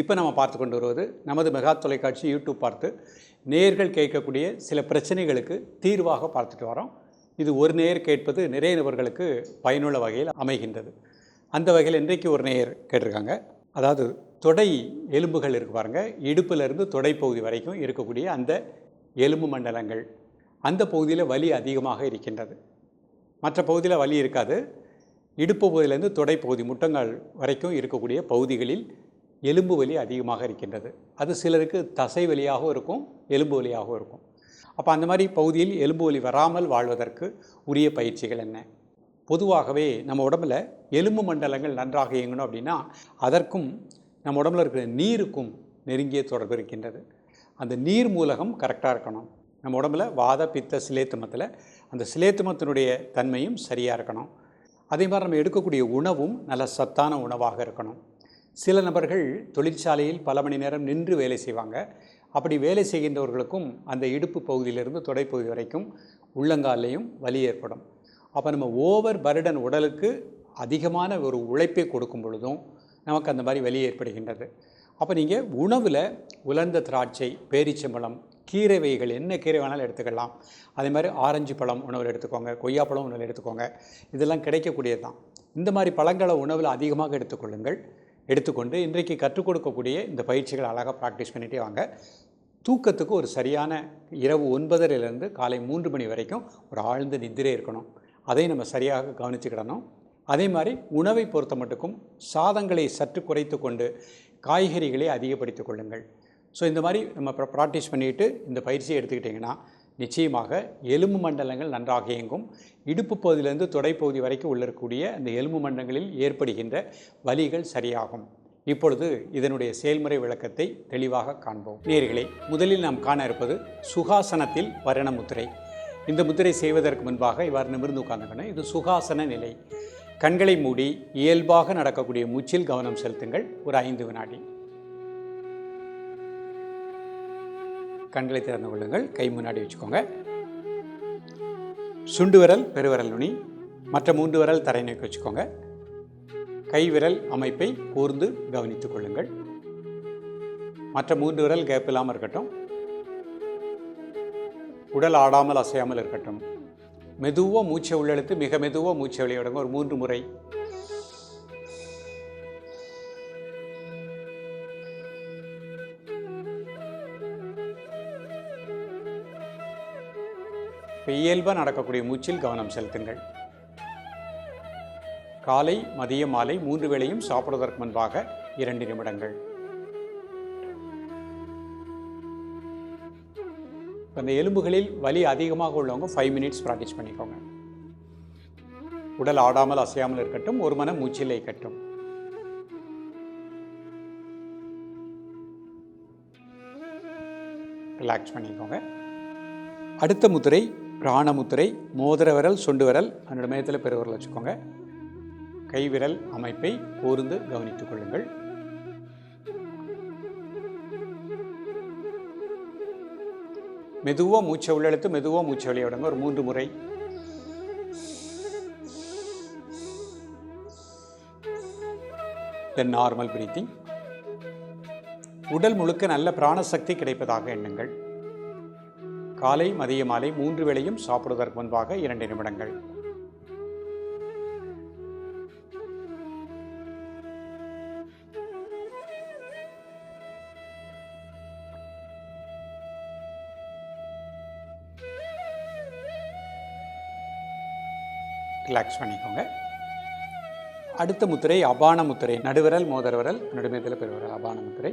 இப்போ நம்ம பார்த்து கொண்டு வருவது நமது மெகா தொலைக்காட்சி யூடியூப் பார்த்து நேர்கள் கேட்கக்கூடிய சில பிரச்சனைகளுக்கு தீர்வாக பார்த்துட்டு வரோம். இது ஒரு நேர் கேட்பது நிறைய நபர்களுக்கு பயனுள்ள வகையில் அமைகின்றது. அந்த வகையில் இன்றைக்கு ஒரு நேயர் கேட்டிருக்காங்க. அதாவது தொடை எலும்புகள் இருக்கு பாருங்கள் இடுப்பிலிருந்து தொடை பகுதி வரைக்கும் இருக்கக்கூடிய அந்த எலும்பு மண்டலங்கள் அந்த பகுதியில் வலி அதிகமாக இருக்கின்றது. மற்ற பகுதியில் வலி இருக்காது. இடுப்பு பகுதியிலேருந்து தொடை பகுதி முட்டங்கள் வரைக்கும் இருக்கக்கூடிய பகுதிகளில் எலும்பு வலி அதிகமாக இருக்கின்றது. அது சிலருக்கு தசை வலியாகவும் இருக்கும் எலும்பு வலியாகவும் இருக்கும். அப்போ அந்த மாதிரி பகுதியில் எலும்பு வலி வராமல் வாழ்வதற்கு உரிய பயிற்சிகள் என்ன? பொதுவாகவே நம்ம உடம்புல எலும்பு மண்டலங்கள் நன்றாக இயங்கணும் அப்படின்னா அதற்கும் நம்ம உடம்புல இருக்கிற நீருக்கும் நெருங்கிய தொடர்பு இருக்கின்றது. அந்த நீர் மூலகம் கரெக்டாக இருக்கணும். நம்ம உடம்புல வாத பித்த சிலேத்துமத்தில் அந்த சிலேத்துமத்தினுடைய தன்மையும் சரியாக இருக்கணும். அதே மாதிரி நம்ம எடுக்கக்கூடிய உணவும் நல்ல சத்தான உணவாக இருக்கணும். சில நபர்கள் தொழிற்சாலையில் பல மணி நேரம் நின்று வேலை செய்வாங்க. அப்படி வேலை செய்கின்றவர்களுக்கும் அந்த இடுப்பு பகுதியிலிருந்து தொடைப்பகுதி வரைக்கும் உள்ளங்காலையும் வலி ஏற்படும். அப்போ நம்ம ஓவர் பர்டன் உடலுக்கு அதிகமான ஒரு உழைப்பை கொடுக்கும் பொழுதும் நமக்கு அந்த மாதிரி வலி ஏற்படுகின்றது. அப்போ நீங்கள் உணவில் உலர்ந்த திராட்சை பேரிச்சம்பழம் கீரை வகைகள் என்ன கீரை வேணாலும் எடுத்துக்கலாம். அதே மாதிரி ஆரஞ்சு பழம் உணவில் எடுத்துக்கோங்க கொய்யாப்பழம் உணவில் எடுத்துக்கோங்க. இதெல்லாம் கிடைக்கக்கூடியது தான் இந்த மாதிரி பழங்களை உணவில் அதிகமாக எடுத்துக்கொள்ளுங்கள். எடுத்துக்கொண்டு இன்றைக்கு கற்றுக் கொடுக்கக்கூடிய இந்த பயிற்சிகளை அழகாக ப்ராக்டிஸ் பண்ணிகிட்டே வாங்க. தூக்கத்துக்கு ஒரு சரியான இரவு ஒன்பதரைலேருந்து காலை மூன்று மணி வரைக்கும் ஒரு ஆழ்ந்த நித்திரை இருக்கணும். அதை நம்ம சரியாக கவனிச்சுக்கிடணும் அதே மாதிரி உணவை பொறுத்த மட்டுக்கும் சாதங்களை சற்று குறைத்து கொண்டு காய்கறிகளை அதிகப்படுத்திக் கொள்ளுங்கள். ஸோ இந்த மாதிரி நம்ம ப்ராக்டிஸ் பண்ணிட்டு இந்த பயிற்சியை எடுத்துக்கிட்டிங்கன்னா நிச்சயமாக எலும்பு மண்டலங்கள் நன்றாக இயங்கும். இடுப்பு பகுதியிலிருந்து தொடைப்பகுதி வரைக்கும் உள்ள இருக்கக்கூடிய அந்த எலும்பு மண்டலங்களில் ஏற்படுகின்ற வலிகள் சரியாகும். இப்பொழுது இதனுடைய செயல்முறை விளக்கத்தை தெளிவாக காண்போம். நேர்களே முதலில் நாம் காண இருப்பது சுகாசனத்தில் வரண முத்திரை. இந்த முத்திரை செய்வதற்கு முன்பாக இவ்வாறு நிமிர்ந்து உட்கார்ந்துக்கணும் இது சுகாசன நிலை. கண்களை மூடி இயல்பாக நடக்கக்கூடிய மூச்சில் கவனம் செலுத்துங்கள். ஒரு ஐந்து வினாடி. கண்களை திறந்து கொள்ளுங்கள். கை முன்னாடி வச்சுக்கோங்க. சுண்டு விரல் பெருவிரல் நுனி. மற்ற மூன்று விரல் தரை நோக்கி வச்சுக்கோங்க. கை விரல் அமைப்பை கூர்ந்து கவனித்துக் கொள்ளுங்கள். மற்ற மூன்று விரல் கேப் இல்லாமல் இருக்கட்டும். உடல் ஆடாமல் அசையாமல் இருக்கட்டும். மெதுவாக மூச்சை உள்ளெழுத்து மிக மெதுவாக மூச்சை வெளியிடுங்க ஒரு மூன்று முறை. இப்போ இயல்பாக நடக்கக்கூடிய மூச்சில் கவனம் செலுத்துங்கள். காலை மதியம் மாலை மூன்று வேளையும் சாப்பிடுவதற்கு முன்பாக இரண்டு நிமிடங்கள். அந்த எலும்புகளில் வலி அதிகமாக உள்ளவங்க ஃபைவ் மினிட்ஸ் ப்ராக்டிஸ் பண்ணிக்கோங்க. உடல் ஆடாமல் அசையாமல் இருக்கட்டும் ஒரு மன மூச்சிலை கட்டும் ரிலாக்ஸ் பண்ணிக்கோங்க. அடுத்த முதிரை பிராணமுத்திரை மோதிர விரல் சொண்டு விரல் அதனோட மையத்தில் பெருவிரல் வச்சுக்கோங்க. கைவிரல் அமைப்பை கூர்ந்து கவனித்துக் கொள்ளுங்கள். மெதுவாக மூச்சை உள்ளெழுத்து மெதுவாக மூச்சை வெளியே விடுங்க. ஒரு மூன்று முறை. தென் நார்மல் பிரீத்திங் உடல் முழுக்க நல்ல பிராணசக்தி கிடைப்பதாக எண்ணுங்கள். காலை மதிய மாலை மூன்று வேளையும் சாப்பிடுவதற்கு முன்பாக இரண்டு நிமிடங்கள். ரிலாக்ஸ் பண்ணிக்கோங்க. அடுத்த முத்திரை அபான முத்திரை நடுவிரல் மோதிர விரல் நடுமையத்தில் பெருவிரல் அபான முத்திரை.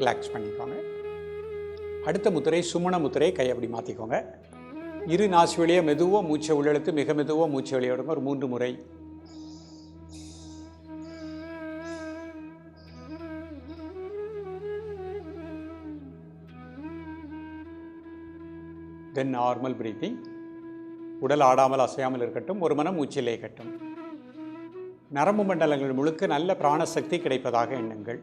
ரிலாக்ஸ் பண்ணிக்கோங்க. அடுத்த முத்திரை சுமண முத்திரை கை அப்படி மாற்றிக்கோங்க இரு நாசி வழியாக மெதுவாக மூச்சை உள்ளெழுத்து மிக மெதுவாக மூச்சை வெளியிடுங்க ஒரு மூன்று முறை. தென் நார்மல் பிரீத்திங் உடல் ஆடாமல் அசையாமல் இருக்கட்டும். ஒரு மனம் மூச்சிலே கட்டும் நரம்பு மண்டலங்கள் முழுக்க நல்ல பிராணசக்தி கிடைப்பதாக எண்ணுங்கள்.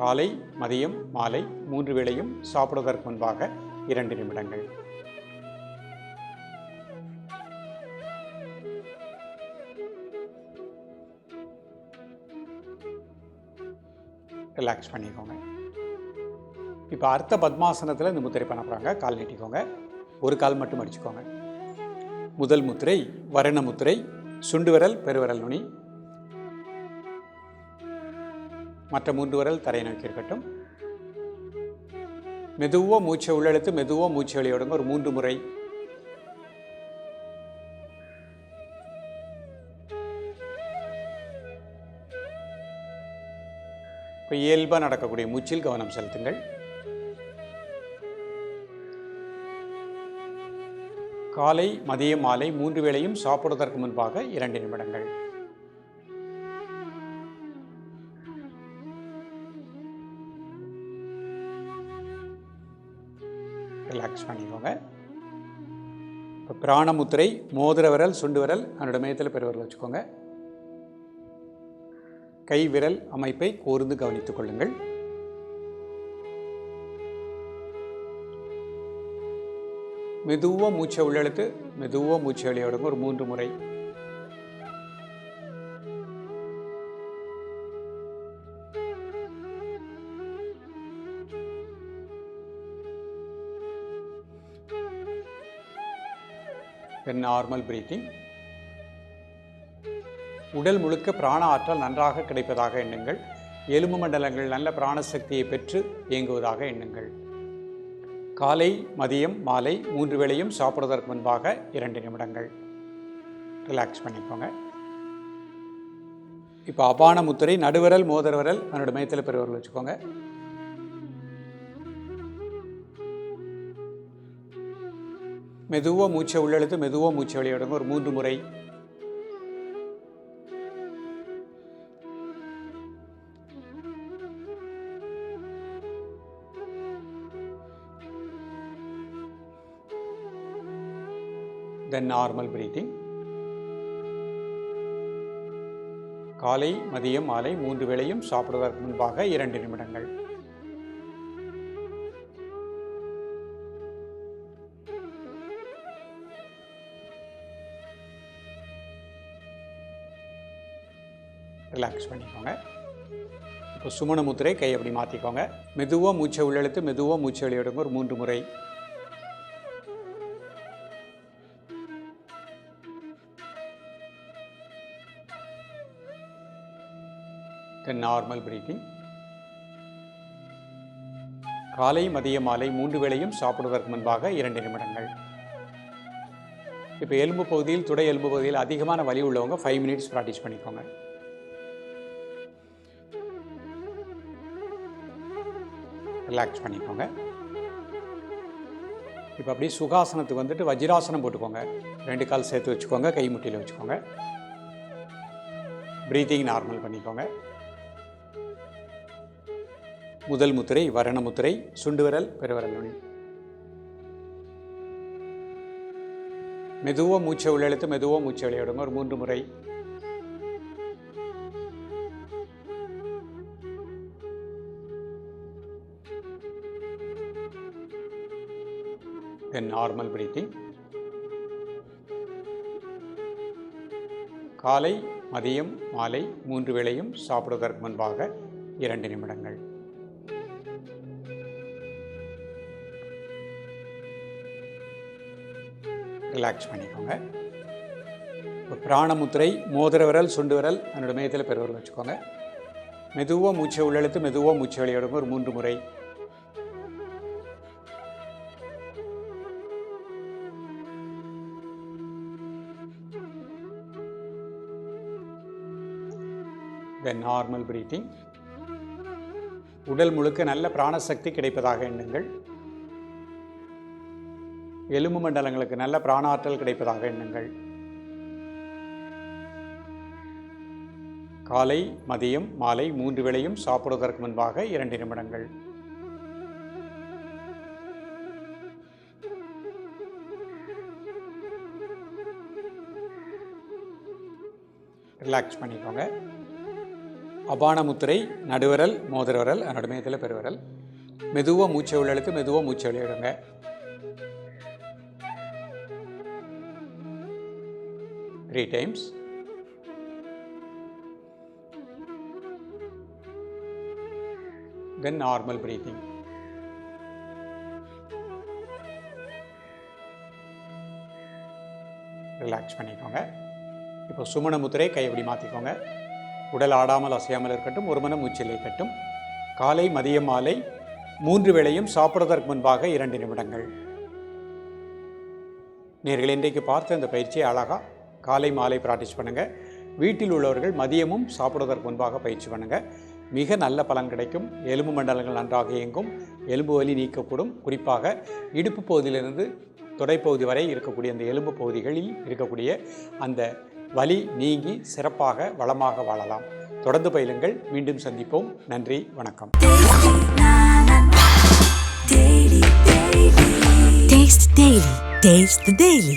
காலை மதியம் மாலை மூன்று வேளையும் சாப்பிடுவதற்கு முன்பாக இரண்டு நிமிடங்கள். ரிலாக்ஸ் பண்ணிக்கோங்க. இப்போ அர்த்த பத்மாசனத்தில் இந்த முத்திரை பண்ண போகிறாங்க கால் நீட்டிக்கோங்க. ஒரு கால் மட்டும் அடிச்சுக்கோங்க. முதல் முத்திரை வரண முத்திரை சுண்டு விரல் பெருவிரல் நுனி மற்ற மூன்று விரல் தரையை நோக்கி இருக்கட்டும். மெதுவாக மூச்சை உள்ளெழுத்து மெதுவாக மூச்சை வெளியிடுங்க ஒரு மூன்று முறை. இப்போ இயல்பாக நடக்கக்கூடிய மூச்சில் கவனம் செலுத்துங்கள். காலை மதியம் மாலை மூன்று வேளையும் சாப்பிடுவதற்கு முன்பாக இரண்டு நிமிடங்கள். ரிலாக்ஸ் பண்ணிக்கோங்க. இப்போ பிராணமுத்திரை மோதிர விரல் சுண்டு விரல் அதனோட மையத்தில் பெருவரல் வச்சுக்கோங்க. கை விரல் அமைப்பை கூர்ந்து கவனித்துக் கொள்ளுங்கள். மெதுவாக மூச்சை உள்ளெழுத்து மெதுவாக மூச்சை வெளியோடுங்க ஒரு மூன்று முறை. நார்மல் பிரீத்திங் உடல் முழுக்க பிராண ஆற்றல் நன்றாக கிடைப்பதாக எண்ணுங்கள். எலும்பு மண்டலங்கள் நல்ல பிராணசக்தியை பெற்று இயங்குவதாக எண்ணுங்கள். காலை மதியம் மாலை மூன்று வேளையும் சாப்பிடுவதற்கு முன்பாக இரண்டு நிமிடங்கள். ரிலாக்ஸ் பண்ணிக்கோங்க. இப்போ அபான முத்திரை நடுவிரல் மோதிர விரல் அதனோட மையத்தில் வச்சுக்கோங்க. மெதுவாக மூச்சை உள்ளெழுத்து மெதுவாக மூச்சை வெளியிடுங்க ஒரு மூன்று முறை. தென் நார்மல் பிரீத்திங் காலை மதியம் மாலை மூன்று வேளையும் சாப்பிடுவதற்கு முன்பாக இரண்டு நிமிடங்கள். ரிலாக்ஸ் பண்ணிக்கோங்க. இப்போ சுமண முத்திரை கை அப்படி மாற்றிக்கோங்க மெதுவாக மூச்சை உள்ளெழுத்து மெதுவாக மூச்சை வெளியிடுங்க. ஒரு மூன்று முறை. தென் நார்மல் பிரீத்திங் காலை மதிய மாலை மூன்று வேளையும் சாப்பிடுவதற்கு முன்பாக இரண்டு நிமிடங்கள். இப்போ எலும்பு பகுதியில் துடை எலும்பு பகுதியில் அதிகமான வலி உள்ளவங்க ஃபைவ் மினிட்ஸ் ப்ராக்டிஸ் பண்ணிக்கோங்க. ரிலாக்ஸ் பண்ணிக்கோங்க. இப்போ அப்படியே சுகாசனத்துக்கு வந்துட்டு வஜ்ராசனம் போட்டுக்கோங்க. ரெண்டு கால் சேர்த்து வச்சுக்கோங்க கை முட்டியில் வச்சுக்கோங்க. ப்ரீத்திங் நார்மல் பண்ணிக்கோங்க. முதல் முத்திரை வரண முத்திரை சுண்டு விரல் பெருவரல் நுனி. மெதுவாக மூச்சை உள்ளெழுத்து மெதுவாக மூச்சை விளையாடுங்க ஒரு மூன்று முறை. தென் நார்மல் பிரீத்திங் காலை மதியம் மாலை மூன்று வேளையும் சாப்பிடுவதற்கு முன்பாக இரண்டு நிமிடங்கள். ரிலாக்ஸ் பண்ணிக்கோங்க. இப்போ பிராணமுத்திரை மோதிர விரல் சுண்டு விரல் என்னோடய மையத்தில் பெருவிரல் வச்சுக்கோங்க. மெதுவாக மூச்சை உள்ளெழுத்து மெதுவாக மூச்சை வெளியிடுங்க ஒரு மூன்று முறை தென் நார்மல் பிரீத்திங் உடல் முழுக்க நல்ல பிராணசக்தி கிடைப்பதாக எண்ணுங்கள். எலும்பு மண்டலங்களுக்கு நல்ல பிராணாற்றல் கிடைப்பதாக எண்ணுங்கள். காலை மதியம் மாலை மூன்று வேளையும் சாப்பிடுவதற்கு முன்பாக இரண்டு நிமிடங்கள். ரிலாக்ஸ் பண்ணிக்கோங்க. அபானமுத்திரை நடுவரல் நடுவிரல் மோதிர அதனோட பெருவிரல். மெதுவாக மூச்சை உள்ளெழுத்து மெதுவாக மூச்சை வெளியிடுங்க three times then normal breathing relax பண்ணிக்கோங்க. இப்போ சுமண முத்திரை கை எப்படி மாற்றிக்கோங்க உடல் ஆடாமல் அசையாமல் இருக்கட்டும் ஒரு மனம் மூச்சில் இருக்கட்டும் காலை மதியம் மாலை மூன்று வேளையும் சாப்பிடுவதற்கு முன்பாக இரண்டு நிமிடங்கள். நேர்கள் இன்றைக்கு பார்த்த இந்த பயிற்சியை அழகாக காலை மாலை ப்ராக்டிஸ் பண்ணுங்கள் வீட்டில் உள்ளவர்கள் மதியமும் சாப்பிடுவதற்கு முன்பாக பயிற்சி பண்ணுங்கள் மிக நல்ல பலன் கிடைக்கும். எலும்பு மண்டலங்கள் நன்றாக இயங்கும். எலும்பு வலி நீக்கக்கூடும். குறிப்பாக இடுப்பு பகுதியிலிருந்து தொடைப்பகுதி வரை இருக்கக்கூடிய அந்த எலும்பு பகுதிகளில் இருக்கக்கூடிய அந்த வலி நீங்கி சிறப்பாக வளமாக வாழலாம். தொடர்ந்து பயிலுங்கள். மீண்டும் சந்திப்போம். நன்றி. வணக்கம். Taste Daily. Taste the Daily.